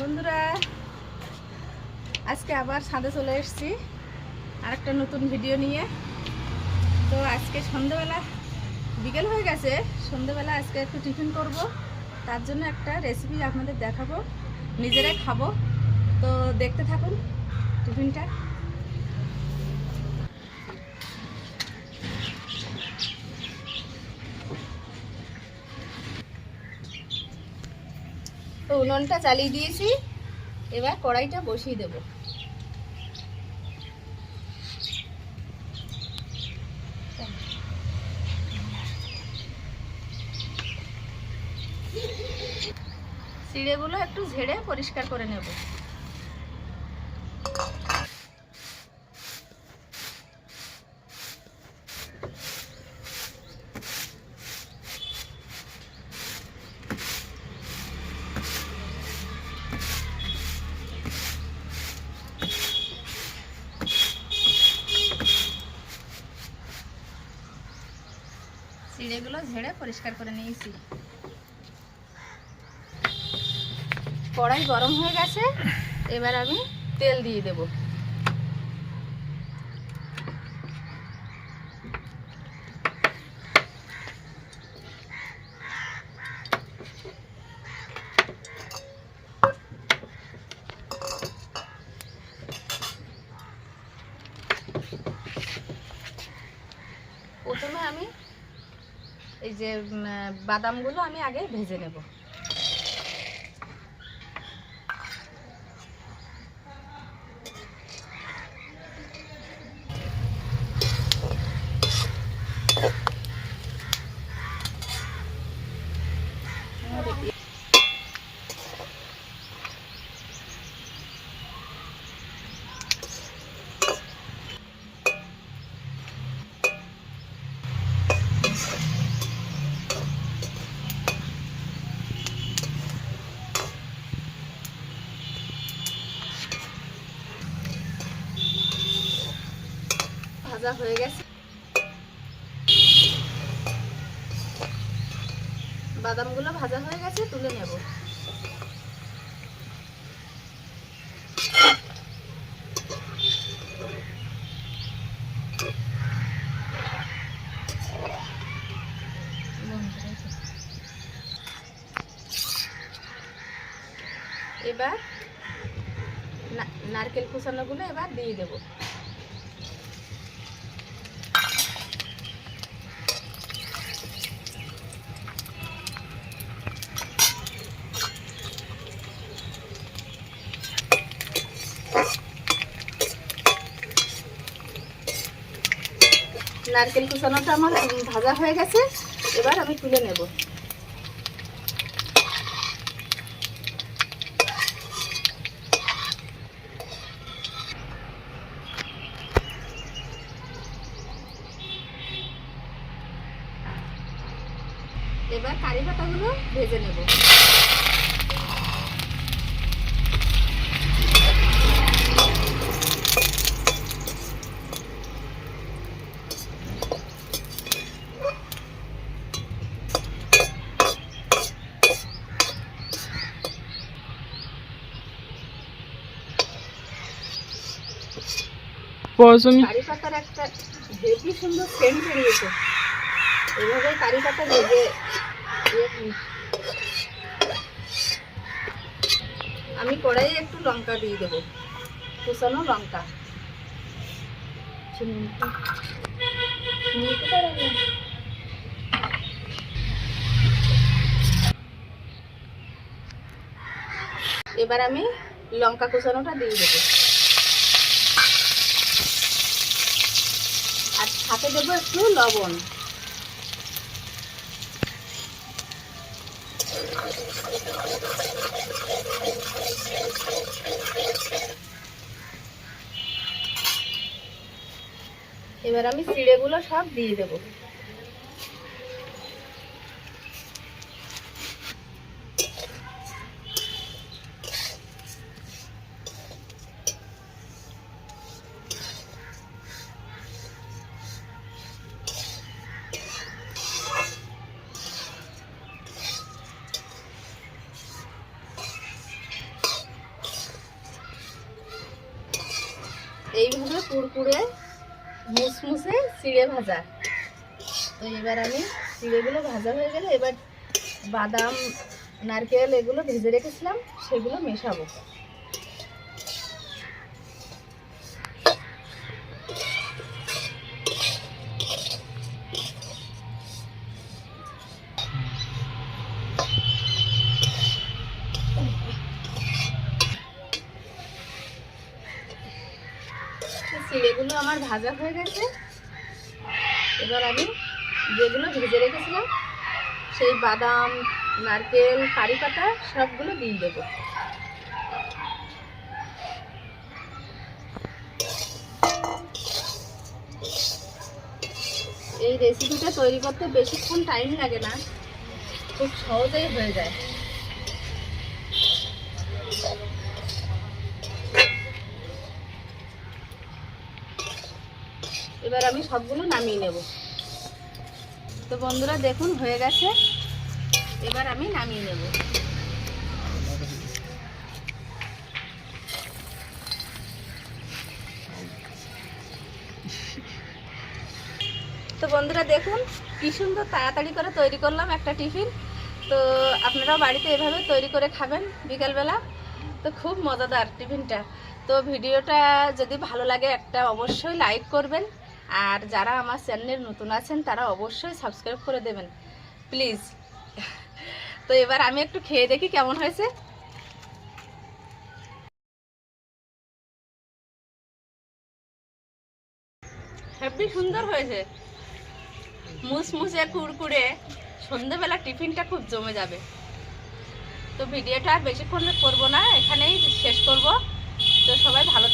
বন্ধুরা, আজকে আবার ছাদে চলে এসেছি। আর একটা নতুন ভিডিও নিয়ে। তো আজকে সন্ধেবেলা, বিকেল হয়ে গেছে, সন্ধেবেলা আজকে একটু টিফিন করব। তার জন্য একটা রেসিপি আপনাদের দেখাবো, নিজেরাই খাব। তো দেখতে থাকুন টিফিনটা। উনুনটা চালিয়ে দিয়েছি। এবার কড়াইটা বসিয়ে দেব। চিড়েগুলো একটু ঝেড়ে পরিষ্কার করে নেব। চিড়েগুলো ঝেড়ে পরিষ্কার করে নিয়েছি। কড়াই গরম হয়ে গেছে এবার আমি তেল দিয়ে দেব প্রথমে আমি এই যে বাদামগুলো আমি আগে ভেজে নেব। ভাজা হয়ে গেছে। বাদামগুলো ভাজা হয়ে গেছে, তুলে নেব। এবার নারকেল কুচানোগুলো এবার দিয়ে দেবো। নারকেল কুচানোটা আমার ভাজা হয়ে গেছে। এবার আমি তুলে নেব। এবার কারি পাতাগুলো ভেজে নেব। কারি পাতার একটা সুন্দর সেন্ট পাতা আমি কড়াইয়ে একটু লঙ্কা দিয়ে দেবো। কুচানো লঙ্কা। এবার আমি লঙ্কা কুচানোটা দিয়ে দেবো। সাথে দেবো একটু লবণ। এবার আমি চিড়েগুলো সব দিয়ে দেবো। কুড়কুড়ে মুসমুসে চিড়ে ভাজা। তো এবার আমি চিড়েগুলো ভাজা হয়ে গেলে এবার বাদাম, নারকেল এগুলো ভেজে রেখেছিলাম, সেগুলো মেশাবো। চিড়েগুলো আমার ভাজা হয়ে গেছে। এবার আমি যেগুলো ভেজে রেখেছিলাম, সেই বাদাম, নারকেল, কারি পাতা, সবগুলো দিয়ে দেবো। এই রেসিপিটা তৈরি করতে বেশিক্ষণ টাইম লাগে না, খুব সহজেই হয়ে যায়। এবার আমি সবগুলো নামিয়ে নেব। তো বন্ধুরা, দেখুন, হয়ে গেছে। এবার আমি নামিয়ে নেব। তো বন্ধুরা, দেখুন, কি সুন্দর তাড়াতাড়ি করে তৈরি করলাম একটা টিফিন। তো আপনারাও বাড়িতে এভাবে তৈরি করে খাবেন বিকালবেলা। তো খুব মজাদার টিফিনটা। তো ভিডিওটা যদি ভালো লাগে, একটা অবশ্যই লাইক করবেন। আর যারা আমার চ্যানেলে নতুন আছেন, তারা অবশ্যই সাবস্ক্রাইব করে দেবেন। প্লিজ তো এবার আমি একটু খেয়ে দেখি কেমন হয়েছে। হেব্বি সুন্দর হয়েছে। মুসমুসে কুড়কুড়ে সন্ধেবেলা টিফিনটা খুব জমে যাবে। তো ভিডিওটা আর বেশিক্ষণ করব না, এখানেই শেষ করব। তো সবাই ভালো